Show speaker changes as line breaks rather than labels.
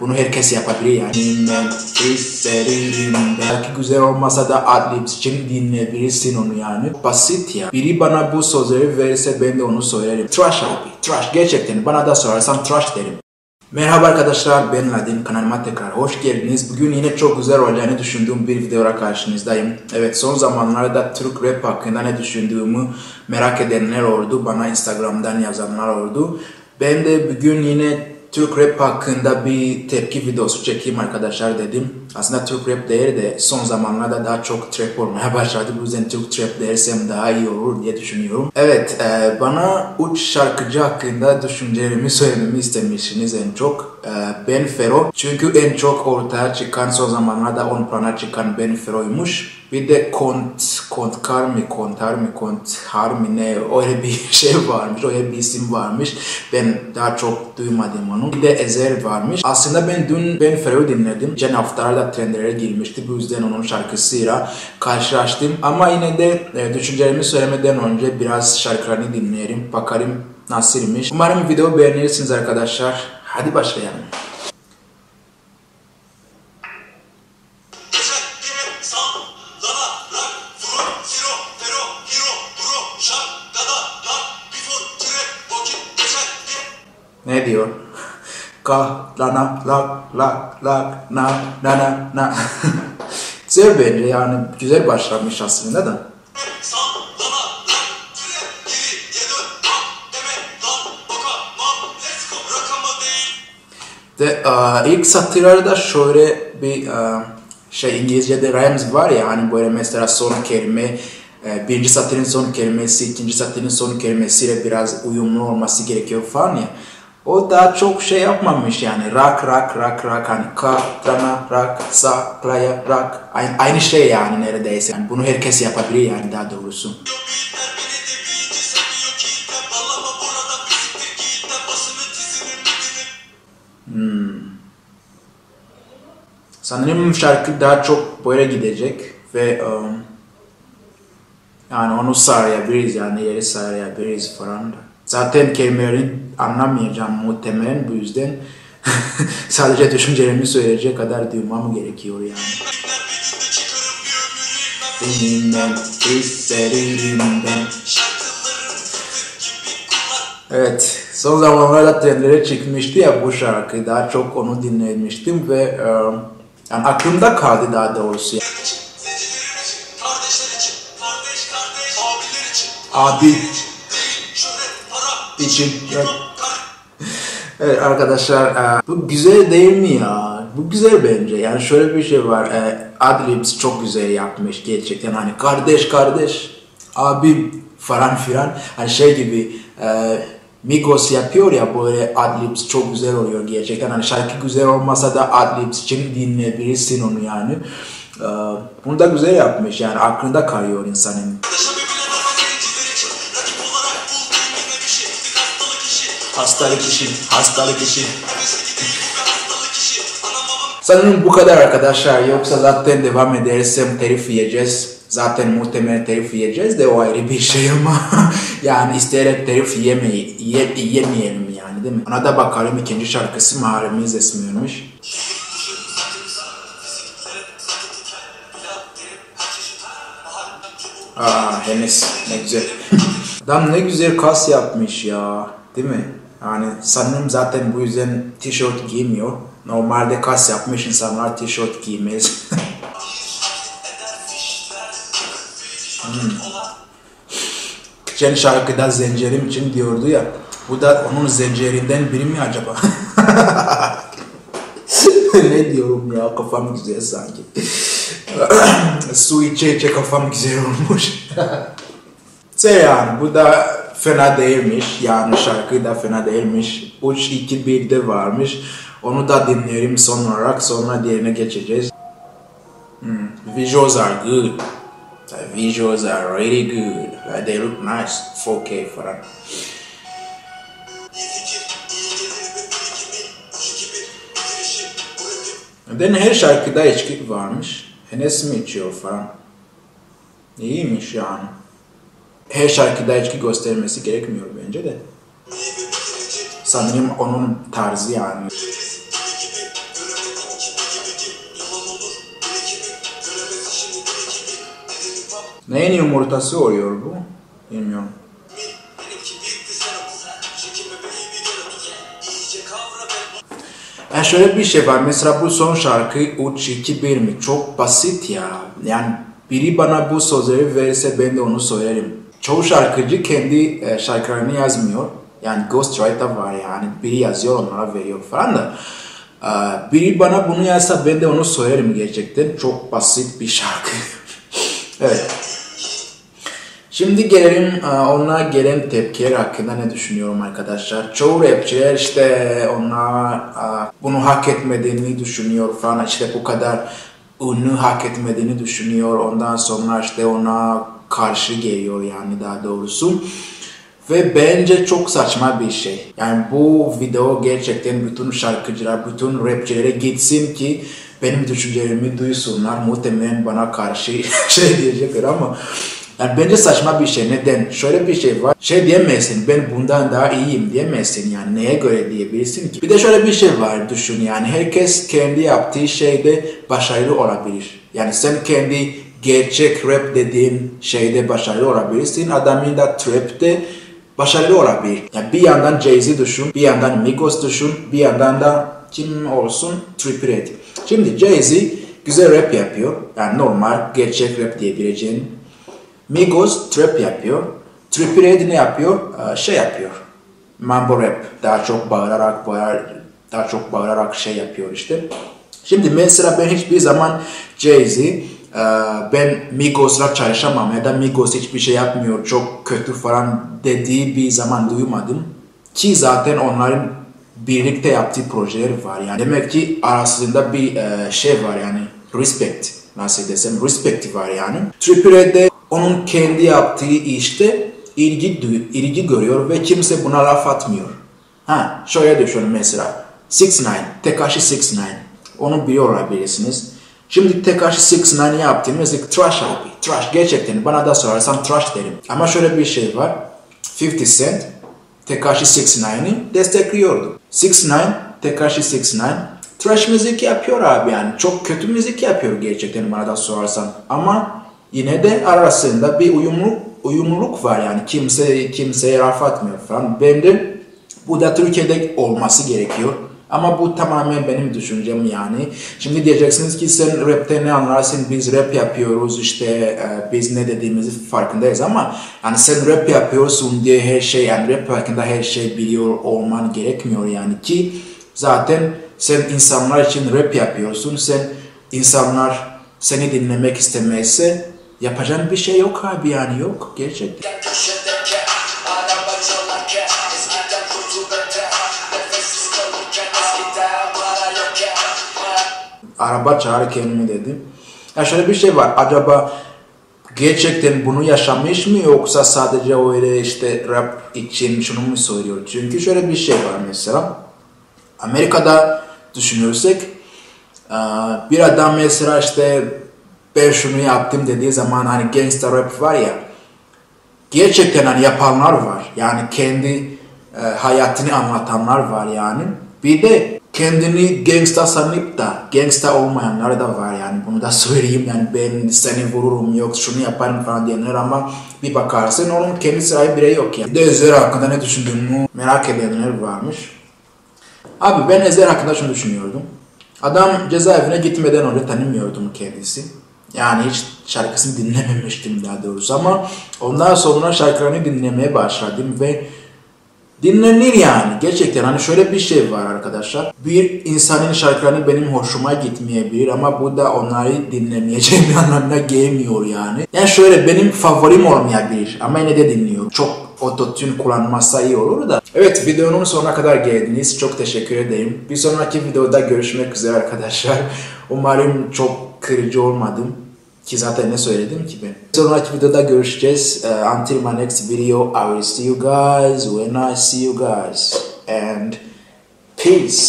Bunu herkes yapabilir yani. Belki güzel olmasa da adlibs için dinleyebilirsin onu yani. Basit ya. Biri bana bu sözleri verirse ben de onu söylerim. Trash abi. Trash. Gerçekten bana da sorarsan trash derim. Merhaba arkadaşlar ben Ladin kanalıma tekrar hoş geldiniz. Bugün yine çok güzel olacağını düşündüğüm bir videoya karşınızdayım. Evet son zamanlarda Türk rap hakkında ne düşündüğümü merak edenler oldu. Bana Instagram'dan yazanlar oldu. Ben de bugün yine Türk rap hakkında bir tepki videosu çekeyim arkadaşlar dedim. Aslında Türk rap değil de son zamanlarda daha çok trap olmaya başladı. Bu yüzden Türk trap dersem daha iyi olur diye düşünüyorum. Evet e, bana üç şarkıcı hakkında düşüncelerimi söylememi istemişsiniz en çok. E, ben Fero. Çünkü en çok ortaya çıkan son zamanlarda on plana çıkan Ben Fero'ymuş. Bir de Kont, Kontkar mı, Kontar mı, Konthar mı ne öyle bir şey varmış, öyle bir isim varmış. Ben daha çok duymadım onu. Bir de Ezer varmış. Aslında ben dün Ben Fero'yu dinledim. Geçen haftalarda trendlere girmişti. Bu yüzden onun şarkısıyla karşılaştım. Ama yine de e, düşüncelerimi söylemeden önce biraz şarkılarını dinleyelim. Bakalım nasılmış. Umarım video beğenirsiniz arkadaşlar. Hadi başlayalım. La, na, la, la, la, na, na, na, na. güzel bence yani güzel başlamış aslında da. De, uh, ilk satırlarda şöyle bir uh, şey İngilizce'de rhymes var ya hani böyle mesela son kelime e, birinci satırın son kelimesi, ikinci satırın son kelimesiyle biraz uyumlu olması gerekiyor falan ya. O daha çok şey yapmamış yani rak rak rak rak hani ka, trana, rak, sa, playa, rak aynı, aynı şey yani neredeyse. Yani bunu herkes yapabilir yani daha doğrusu. Hmm. Sanırım şarkı daha çok böyle gidecek ve um, yani onu sarayabiliriz yani yeri sarayabiliriz falan da. Zaten kelimelerini anlamayacağım muhtemelen bu yüzden sadece düşüncelerimi söyleyecek kadar duymam gerekiyor yani. Evet, son zamanlarda trendlere çıkmıştı ya bu şarkı. Daha çok onu dinlemiştim ve um, yani aklımda kaldı daha doğrusu. Abi için. evet arkadaşlar bu güzel değil mi ya? Bu güzel bence. Yani şöyle bir şey var. Adlibs çok güzel yapmış gerçekten. Hani kardeş kardeş abi falan filan. Hani şey gibi Migos yapıyor ya böyle adlibs çok güzel oluyor gerçekten. Hani şarkı güzel olmasa da adlibs için dinleyebilirsin onu yani. Bunu da güzel yapmış yani aklında kalıyor insanın. Hastalık işi, hastalık işi. Sanırım bu kadar arkadaşlar. Yoksa zaten devam edersem telif yiyeceğiz. Zaten muhtemelen telif yiyeceğiz de o ayrı bir şey ama yani isteyerek telif yemeyi, ye, yemeyelim yani değil mi? Ona da bakalım ikinci şarkısı Mahalimiz ismiyormuş. Aa Enes ne güzel. Adam ne güzel kas yapmış ya. Değil mi? Yani sanırım zaten bu yüzden tişört giymiyor. Normalde kas yapmış insanlar tişört giymez. hmm. Geçen şarkıda zencirim için diyordu ya. Bu da onun zencerinden biri mi acaba? ne diyorum ya kafam güzel sanki. Su içe içe kafam güzel olmuş. şey yani bu da fena değilmiş. Yani şarkı da fena değilmiş. 3-2-1'de varmış. Onu da dinleyelim son olarak. Sonra diğerine geçeceğiz. Hmm. Visuals are good. The visuals are really good. Like they look nice. 4K falan. Then her şarkıda içki varmış. Enes mi içiyor falan. İyiymiş yani her şarkıda içki göstermesi gerekmiyor bence de. Sanırım onun tarzı yani. Neyin yumurtası oluyor bu? Bilmiyorum. Ya şöyle bir şey var. Mesela bu son şarkı 3 2 1 mi? Çok basit ya. Yani biri bana bu sözleri verirse ben de onu söylerim. Çoğu şarkıcı kendi e, şarkılarını yazmıyor. Yani ghostwriter var yani. Biri yazıyor onlara veriyor falan da. e, biri bana bunu yazsa ben de onu söylerim gerçekten. Çok basit bir şarkı. evet. Şimdi gelelim e, ona gelen tepkiler hakkında ne düşünüyorum arkadaşlar. Çoğu rapçiler işte ona e, bunu hak etmediğini düşünüyor falan işte bu kadar ünlü hak etmediğini düşünüyor. Ondan sonra işte ona karşı geliyor yani daha doğrusu. Ve bence çok saçma bir şey. Yani bu video gerçekten bütün şarkıcılar, bütün rapçilere gitsin ki benim düşüncelerimi duysunlar. Muhtemelen bana karşı şey diyecekler ama yani bence saçma bir şey. Neden? Şöyle bir şey var. Şey diyemezsin ben bundan daha iyiyim diyemezsin yani. Neye göre diyebilirsin ki? Bir de şöyle bir şey var düşün yani. Herkes kendi yaptığı şeyde başarılı olabilir. Yani sen kendi gerçek rap dediğin şeyde başarılı olabilirsin. Adamın da trap'te başarılı olabilir. Yani bir yandan Jay-Z düşün, bir yandan Migos düşün, bir yandan da kim olsun Trippie Redd. Şimdi Jay-Z güzel rap yapıyor. Yani normal gerçek rap diyebileceğin Migos trap yapıyor. Trippie Redd ne yapıyor? Ee, şey yapıyor. Mambo rap. Daha çok bağırarak, bağır, daha çok bağırarak şey yapıyor işte. Şimdi mesela ben hiçbir zaman Jay-Z ben Migos'la çalışamam ya da Migos hiçbir şey yapmıyor çok kötü falan dediği bir zaman duymadım. Ki zaten onların birlikte yaptığı projeler var yani. Demek ki arasında bir e, şey var yani respect nasıl desem respect var yani. Redd'de onun kendi yaptığı işte ilgi, ilgi görüyor ve kimse buna laf atmıyor. Ha şöyle düşünün mesela 6 9 Tekashi 6 9 onu biliyor olabilirsiniz. Şimdi Tekashi 6 9 yaptığı müzik trash abi. Trash gerçekten bana da sorarsan trash derim. Ama şöyle bir şey var. 50 Cent Tekashi 69'ı destekliyordu. 69 Tekashi 69 trash müzik yapıyor abi yani. Çok kötü müzik yapıyor gerçekten bana da sorarsan. Ama yine de arasında bir uyumluluk, uyumluluk var yani. Kimse kimseye laf atmıyor falan. Bence bu da Türkiye'de olması gerekiyor. Ama bu tamamen benim düşüncem yani. Şimdi diyeceksiniz ki sen rapte ne anlarsın biz rap yapıyoruz işte e, biz ne dediğimizi farkındayız ama yani sen rap yapıyorsun diye her şey yani rap hakkında her şey biliyor olman gerekmiyor yani ki zaten sen insanlar için rap yapıyorsun sen insanlar seni dinlemek istemezse yapacağın bir şey yok abi yani yok gerçekten.
Araba
çağırırken mi dedim. Ya şöyle bir şey var. Acaba gerçekten bunu yaşamış mı yoksa sadece öyle işte rap için şunu mu söylüyor? Çünkü şöyle bir şey var mesela. Amerika'da düşünürsek eee, bir adam mesela işte ben şunu yaptım dediği zaman hani gangster rap var ya gerçekten hani yapanlar var. Yani kendi e, hayatını anlatanlar var yani. Bir de kendini gangsta sanıp da gangsta olmayanlar da var yani. Bunu da söyleyeyim yani ben seni vururum yok şunu yaparım falan diyenler ama bir bakarsın onun kendi sahibi bile yok yani. De Özer hakkında ne düşündüğümü merak edenler varmış. Abi ben Ezer hakkında şunu düşünüyordum. Adam cezaevine gitmeden önce tanımıyordum kendisi. Yani hiç şarkısını dinlememiştim daha doğrusu ama ondan sonra şarkılarını dinlemeye başladım ve dinlenir yani. Gerçekten hani şöyle bir şey var arkadaşlar. Bir insanın şarkılarını benim hoşuma gitmeyebilir ama bu da onları dinlemeyeceğim anlamına gelmiyor yani. Yani şöyle benim favorim olmayabilir ama yine de dinliyorum. Çok ototune kullanmazsa iyi olur da. Evet videonun sonuna kadar geldiniz. Çok teşekkür ederim. Bir sonraki videoda görüşmek üzere arkadaşlar. Umarım çok kırıcı olmadım. Ki zaten ne söyledim ki ben. Sonraki videoda görüşeceğiz. Uh, until my next video, I will see you guys when I see you guys. And peace.